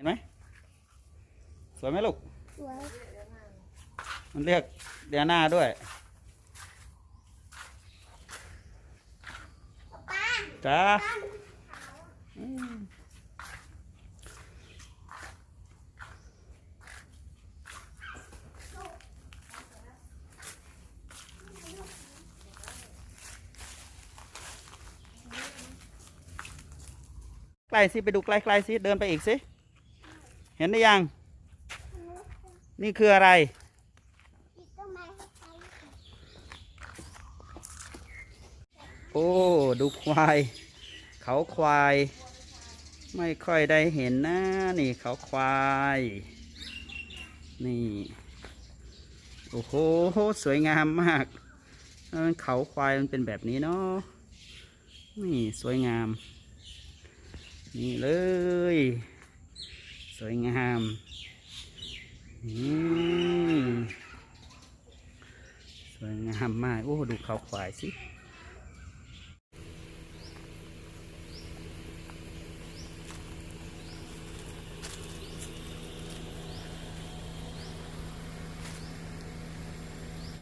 ห็นไหมสวยไหมลูก สวย มันเรียกเดียนาด้วยป้าจ้าใกล้สิ ไปดูใกล้ๆสิ เดินไปอีกสิ เห็นได้ยัง นี่คืออะไร โอ้ ดูควาย เขาควาย ไม่ค่อยได้เห็นนะ นี่เขาควาย นี่ โอ้โห สวยงามมาก เขาควายมันเป็นแบบนี้เนาะ นี่ สวยงาม นี่เลย สวยงามนี่สวยงามมาก โอ้ ดูเขาควายสิ